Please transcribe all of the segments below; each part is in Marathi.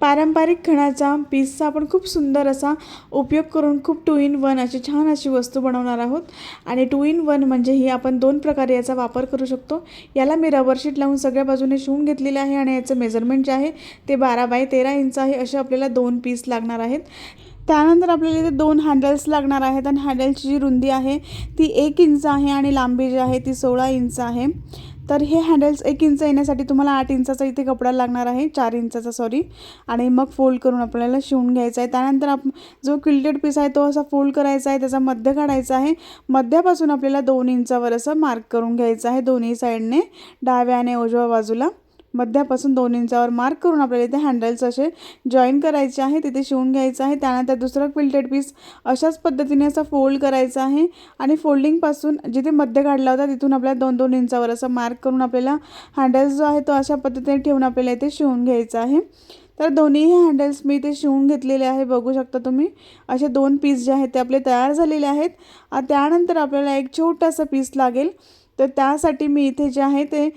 पारंपरिक खणाचा पीसचा आपण खूप सुंदर असा उपयोग करून खूप टू इन वन अशी छान अशी वस्तू बनवणार आहोत. आणि टू इन वन म्हणजे ही आपण दोन प्रकारे याचा वापर करू शकतो. याला मी रबरशीट लावून सगळ्या बाजूने शिवून घेतलेलं आहे आणि याचं मेजरमेंट जे आहे ते बारा बाय तेरा इंच आहे असे आपल्याला दोन पीस लागणार आहेत. त्यानंतर आपल्याला इथे दोन हँडल्स लागणार आहेत आणि हँडलची जी रुंदी आहे ती एक इंच आहे आणि लांबी जी आहे ती सोळा इंच आहे. तर हे हँडल्स एक इंच येण्यासाठी तुम्हाला आठ इंचाचा इथे कपडा लागणार आहे चार इंचाचा सॉरी आणि मग फोल्ड करून आपल्याला शिवून घ्यायचा आहे. त्यानंतर आप जो क्विल्टेड पीस आहे तो असा फोल्ड करायचा आहे त्याचा मध्य काढायचा आहे. मध्यापासून आपल्याला दोन इंचावर असं मार्क करून घ्यायचं आहे दोन्ही साईडने डाव्या आणि उजव्या बाजूला. मध्यापासून दोन इंचावर मार्क करून आपल्याला इथे हँडल्स असे जॉईन करायचे आहे. तिथे शिवून घ्यायचं आहे. त्यानंतर दुसरं क्विल्टेड पीस अशाच पद्धतीने असा फोल्ड करायचा आहे. आणि फोल्डिंगपासून जिथे मध्य काढला होता तिथून आपल्याला दोन दोन इंचावर असं मार्क करून आपल्याला हँडल्स जो आहे तो अशा पद्धतीने ठेवून आपल्याला इथे शिवून घ्यायचा आहे. तर दोन्हीही हँडल्स मी इथे शिवून घेतलेले आहे. बघू शकता तुम्ही. असे दोन पीस जे आहेत ते आपले तयार झालेले आहेत. त्यानंतर आपल्याला एक छोटासा पीस लागेल. तर त्यासाठी मी इथे जे आहे ते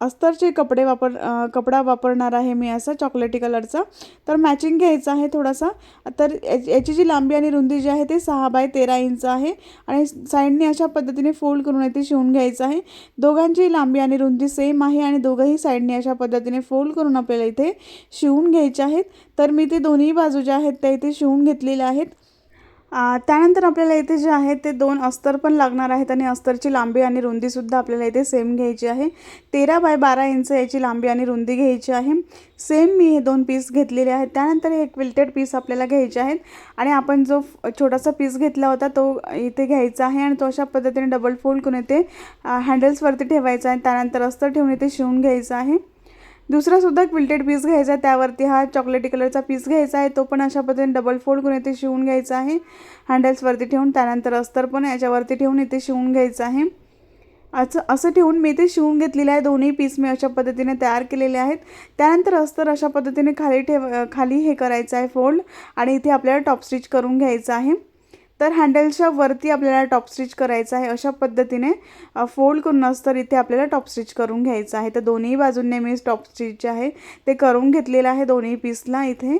अस्तरचे कपडे वापर कपडा वापरणार आहे मी असा चॉकलेटी कलरचा तर मॅचिंग घ्यायचा आहे थोडासा. तर याची जी लांबी आणि रुंदी जी आहे ते सहा बाय तेरा इंच आहे आणि साईडने अशा पद्धतीने फोल्ड करून इथे शिवून घ्यायचं आहे. दोघांची लांबी आणि रुंदी सेम आहे आणि दोघंही साईडने अशा पद्धतीने फोल्ड करून आपल्याला इथे शिवून घ्यायचे आहेत. तर मी ते दोन्ही बाजू ज्या आहेत त्या इथे शिवून घेतलेल्या आहेत. त्यानंतर आपल्याला इथे जे आहे ते दोन अस्तर पण लागणार आहेत आणि अस्तरची लांबी आणि रुंदीसुद्धा आपल्याला इथे सेम घ्यायची आहे. तेरा बाय बारा इंच याची लांबी आणि रुंदी घ्यायची आहे. सेम मी हे दोन पीस घेतलेले आहेत. त्यानंतर हे क्विल्टेड पीस आपल्याला घ्यायचे आहेत. आणि आपण जो छोटासा पीस घेतला होता तो इथे घ्यायचा आहे आणि तो अशा पद्धतीने डबल फोल्ड करून इथे हँडल्सवरती ठेवायचा आहे. त्यानंतर अस्तर ठेवून इथे शिवून घ्यायचं आहे. दुसरा सुद्धा क्विल्टेड पीस घ्यायचा आहे. त्यावरती हा चॉकलेटी कलरचा पीस घ्यायचा आहे. तो पण अशा पद्धतीने डबल फोल्ड करून इथे शिवून घ्यायचा आहे. हँडल्सवरती ठेवून त्यानंतर अस्तर पण याच्यावरती ठेवून इथे शिवून घ्यायचं आहे. असं असं ठेवून मी इथे शिवून घेतलेलं आहे. दोन्ही पीस मी अशा पद्धतीने तयार केलेले आहेत. त्यानंतर अस्तर अशा पद्धतीने खाली ठेव खाली हे करायचं आहे फोल्ड आणि इथे आपल्याला टॉप स्टिच करून घ्यायचं आहे. तर हँडलच्या वरती आपल्याला टॉप स्टिच करायचं आहे. अशा पद्धतीने फोल्ड करून असतं इथे आपल्याला टॉप स्टिच करून घ्यायचं आहे. तर दोन्ही बाजूंनी मी टॉप स्टिच जे आहे ते करून घेतलेलं आहे दोन्ही पीसला इथे.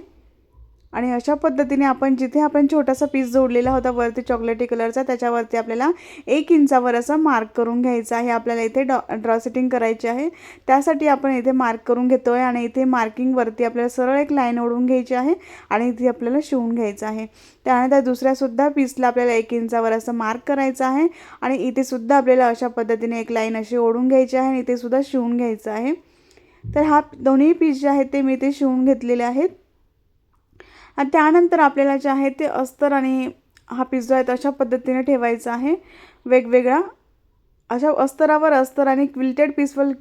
आणि अशा पद्धतीने आपण जिथे आपण छोटासा पीस जोडलेला होता वरती चॉकलेटी कलरचा त्याच्यावरती आपल्याला एक इंचावर असं मार्क करून घ्यायचं आहे. आपल्याला इथे डॉ ड्रॉ सेटिंग करायची आहे. त्यासाठी आपण इथे मार्क करून घेतो आहे आणि इथे मार्किंगवरती आपल्याला सरळ एक लाईन ओढून घ्यायची आहे आणि इथे आपल्याला शिवून घ्यायचं आहे. त्यानंतर दुसऱ्यासुद्धा पीसला आपल्याला एक इंचावर असं मार्क करायचं आहे आणि इथे सुद्धा आपल्याला अशा पद्धतीने एक लाईन अशी ओढून घ्यायची आहे आणि इथे सुद्धा शिवून घ्यायचं आहे. तर हा दोन्ही पीस जे आहेत ते मी इथे शिवून घेतलेले आहेत. आणि त्यानंतर आपल्याला जे आहे ते अस्तर आणि हा पिझ्झा आहे तो अशा पद्धतीने ठेवायचा आहे. वेगवेगळा अशा अस्तरावर अस्तर आणि क्विल्टेड पीसवर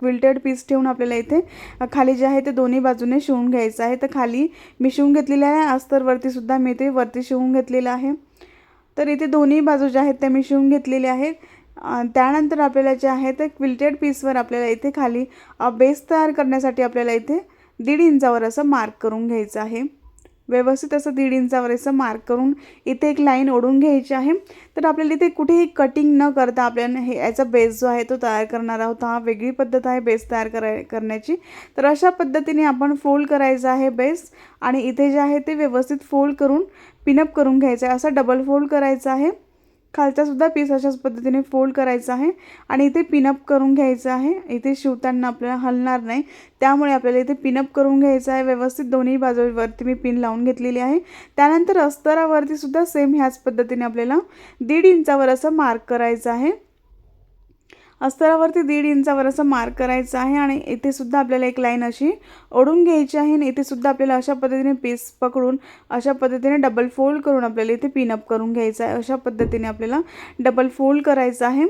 क्विल्टेड पीस ठेवून आपल्याला इथे खाली जे आहे ते दोन्ही बाजूने शिवून घ्यायचं आहे. तर खाली मी शिवून घेतलेलं आहे. अस्तरवरती सुद्धा मी ते वरती शिवून घेतलेलं आहे. तर इथे दोन्ही बाजू ज्या आहेत त्या मी शिवून घेतलेल्या आहेत. त्यानंतर आपल्याला जे आहे ते क्विल्टेड पीसवर आपल्याला इथे खाली बेस तयार करण्यासाठी आपल्याला इथे दीड इंचावर असं मार्क करून घ्यायचं आहे. व्यवस्थित असं दीड इंचावर असं मार्क करून इथे एक लाईन ओढून घ्यायची आहे. तर आपल्याला इथे कुठेही कटिंग न करता आपल्याला हे याचा बेस जो आहे तो तयार करणार आहोत. हा वेगळी पद्धत आहे बेस तयार कराय करण्याची. तर अशा पद्धतीने आपण फोल्ड करायचा आहे बेस आणि इथे जे आहे ते व्यवस्थित फोल्ड करून पिनअप करून घ्यायचं आहे. असं डबल फोल्ड करायचं आहे. खालचा सुद्धा पीस अशाच पद्धतीने फोल्ड करायचा आहे. आणि इथे पिनअप करून घ्यायचं आहे. इथे शिवताना आपल्याला हलणार नाही. त्यामुळे आपल्याला इथे पिनअप करून घ्यायचं आहे. व्यवस्थित दोन्ही बाजूवरती मी पिन लावून घेतलेली आहे. त्यानंतर अस्तरावरती सुद्धा सेम ह्याच पद्धतीने आपल्याला दीड इंचावर असं मार्क करायचं आहे. अस्तरावरती दीड इंचावर असं मार्क करायचं आहे आणि इथे सुद्धा आपल्याला एक लाईन अशी ओढून घ्यायची आहे आणि इथे सुद्धा आपल्याला अशा पद्धतीने पीस पकडून अशा पद्धतीने डबल फोल्ड करून आपल्याला इथे पिनअप करून घ्यायचं आहे. अशा पद्धतीने आपल्याला डबल फोल्ड करायचं आहे.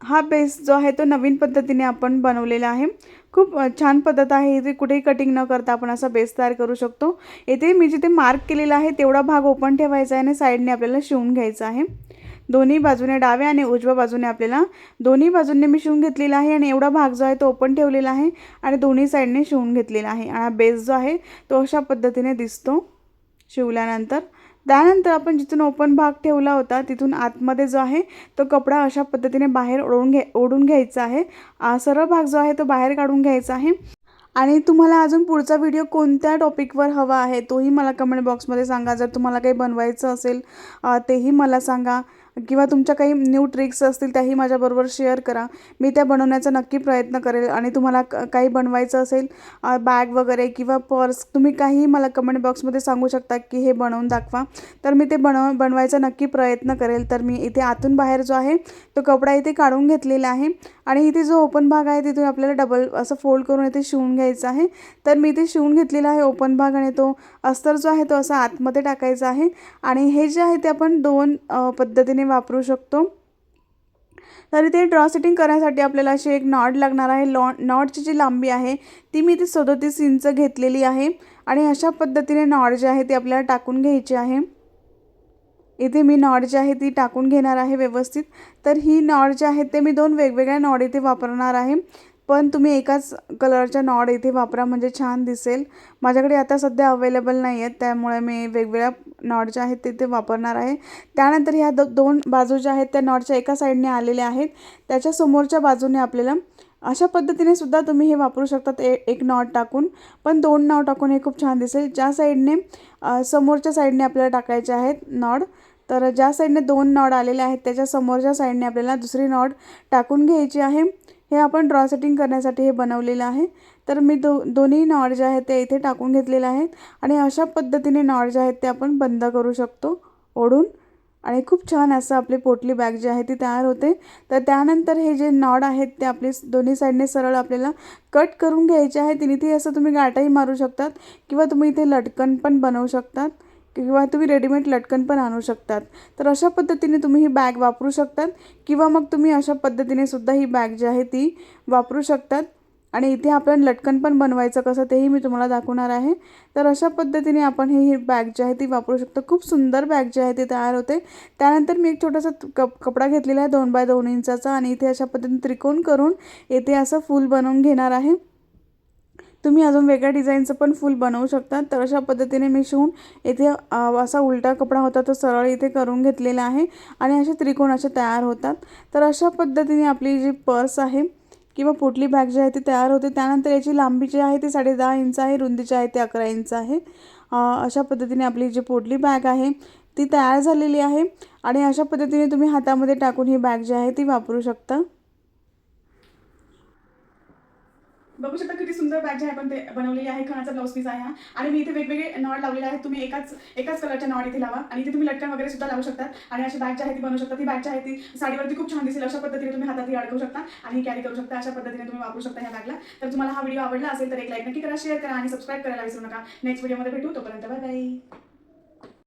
हा बेस जो आहे तो नवीन पद्धतीने आपण बनवलेला आहे. खूप छान पद्धत आहे. इथे कुठेही कटिंग न करता आपण असा बेस तयार करू शकतो. येथे मी जिथे मार्क केलेला आहे तेवढा भाग ओपन ठेवायचा आहे आणि साईडने आपल्याला शिवून घ्यायचा आहे. दोन्ही बाजूने डाव्या आणि उजव्या बाजूने आपल्याला दोन्ही बाजूने मी शिवून घेतलेला आहे आणि एवढा भाग जो आहे तो ओपन ठेवलेला आहे आणि दोन्ही साईडने शिवून घेतलेला आहे. आणि हा बेस जो आहे तो अशा पद्धतीने दिसतो शिवल्यानंतर. त्यानंतर आपण जिथून ओपन भाग ठेवला होता तिथून आतमध्ये जो आहे तो कपडा अशा पद्धतीने बाहेर ओढून घे ओढून घ्यायचा आहे. सरळ भाग जो आहे तो बाहेर काढून घ्यायचा आहे. आणि तुम्हाला अजून पुढचा व्हिडिओ कोणत्या टॉपिकवर हवा आहे तोही मला कमेंट बॉक्समध्ये सांगा. जर तुम्हाला काही बनवायचं असेल तेही मला सांगा. किंवा तुमच्या काही न्यू ट्रिक्स असतील त्याही माझ्याबरोबर शेअर करा. मी त्या बनवण्याचा नक्की प्रयत्न करेल आणि तुम्हाला क- काही बनवायचं असेल बॅग वगैरे किंवा पर्स तुम्ही काहीही मला कमेंट बॉक्समध्ये सांगू शकता की हे बनवून दाखवा. तर मी ते बनव बनवायचा नक्की प्रयत्न करेल. तर मी इथे आतून बाहेर जो आहे तो कपडा इथे काढून घेतलेला आहे आणि इथे जो ओपन भाग आहे तिथून आपल्याला डबल असं फोल्ड करून इथे शिवून घ्यायचा आहे. तर मी इथे शिवून घेतलेला आहे ओपन भाग आणि तो अस्तर जो आहे तो असा आतमध्ये टाकायचा आहे. आणि हे जे आहे ते आपण दोन पद्धतीने पद्धतीने वापरू शकतो. तर इथे ड्रॉ सेटिंग करण्यासाठी आपल्याला अशी एक नॉड लागणार आहे. लॉ नॉडची जी लांबी आहे ती मी ती सदोतीस इंच घेतलेली आहे. आणि अशा पद्धतीने नॉड जे आहे ते आपल्याला टाकून घ्यायची आहे. इथे मी नॉड जी आहे ती टाकून घेणार आहे व्यवस्थित. तर ही नॉड जी आहे ते मी दोन वेगवेगळ्या नॉड इथे वापरणार आहे. पण तुम्ही एकाच कलरच्या नॉड इथे वापरा म्हणजे छान दिसेल. माझ्याकडे आता सध्या अवेलेबल नाही आहेत त्यामुळे मी वेगवेगळ्या नॉड ज्या आहेत तिथे वापरणार आहे. त्यानंतर ह्या दो दोन बाजू ज्या आहेत त्या नॉडच्या एका साईडने आलेल्या आहेत. त्याच्या समोरच्या बाजूने आपल्याला अशा पद्धतीने सुद्धा तुम्ही हे वापरू शकतात ए एक नॉट टाकून. पण दोन नॉट टाकून हे खूप छान दिसेल. ज्या साईडने समोरच्या साईडने आपल्याला टाकायचे आहेत नॉड तर ज्या साईडने दोन नॉड आलेले आहेत त्याच्या समोरच्या साईडने आपल्याला दुसरी नॉड टाकून घ्यायची आहे. हे आपण ड्रॉ सेटिंग करण्यासाठी हे बनवलेलं आहे. तर मी दो दोन्ही नॉड जे आहेत ते इथे टाकून घेतलेले आहेत. आणि अशा पद्धतीने नॉड जे आहेत ते आपण बंद करू शकतो ओढून. आणि खूप छान असं आपली पोटली बॅग जी आहे ती तयार होते. तर त्यानंतर हे जे नॉड आहेत ते आपली दोन्ही साईडने सरळ आपल्याला कट करून घ्यायचे आहे. तिने ते असं तुम्ही गाठाही मारू शकतात किंवा तुम्ही इथे लटकन पण बनवू शकतात. किंवा तुम्ही रेडीमेड लटकन पण आणू शकतात. तर अशा पद्धतीने तुम्ही ही बॅग वापरू शकतात किंवा मग तुम्ही अशा पद्धतीने सुद्धा ही बॅग जी आहे ती वापरू शकतात. आणि इथे आपण लटकन पण बनवायचं कसं तेही मी तुम्हाला दाखवणार आहे. तर अशा पद्धतीने आपण ही ही बॅग जी आहे ती वापरू शकतो. खूप सुंदर बॅग जी आहे ती तयार होते. त्यानंतर मी एक छोटासा कप कपडा घेतलेला आहे दोन बाय दोन इंचाचा आणि इथे अशा पद्धतीने त्रिकोण करून येथे असं फूल बनवून घेणार आहे. तुम्ही अजून वेगळ्या डिझाईनचं पण फूल बनवू शकता. तर अशा पद्धतीने मी शिवून इथे असा उलटा कपडा होता तो सरळ इथे करून घेतलेला आहे आणि असे त्रिकोण असे तयार होतात. तर अशा पद्धतीने आपली जी पर्स आहे किंवा पोटली बॅग जी आहे ती तयार होते. त्यानंतर याची लांबी जी आहे ती साडे दहा इंच आहे रुंदीची आहे ती अकरा इंच आहे. अशा पद्धतीने आपली जी पोटली बॅग आहे ती तयार झालेली आहे आणि अशा पद्धतीने तुम्ही हातामध्ये टाकून ही बॅग जी आहे ती वापरू शकता. बघू शकता किती सुंदर बॅग जी आहे पण ते बनवलेली आहे. खणाचा ब्लाऊज पीस आहे हा. आणि मी इथे वेगवेगळे नॉड लावलेले आहेत. तुम्ही एकाच एकाच कलरच्या नॉड इथे लावा. आणि इथे तुम्ही लटकन वगैरे सुद्धा लावू शकता. आणि अशी बॅग जी आहे ती बनवू शकता. ती बॅग जी आहे ती साडीवरती खूप छान दिसेल. अशा पद्धतीने तुम्ही हातात ही अडकवू शकता. आणि कॅरी करू शकता. अशा पद्धतीने तुम्ही वापरू शकता ह्या बॅगला तर तुम्हाला हा व्हिडिओ आवडला असेल तर एक लाईक नक्की करा शेअर करा आणि सबस्क्राईब करायला विसरू नका. नेक्स्ट व्हिडिओमध्ये भेटू. तोपर्यंत बाय बाय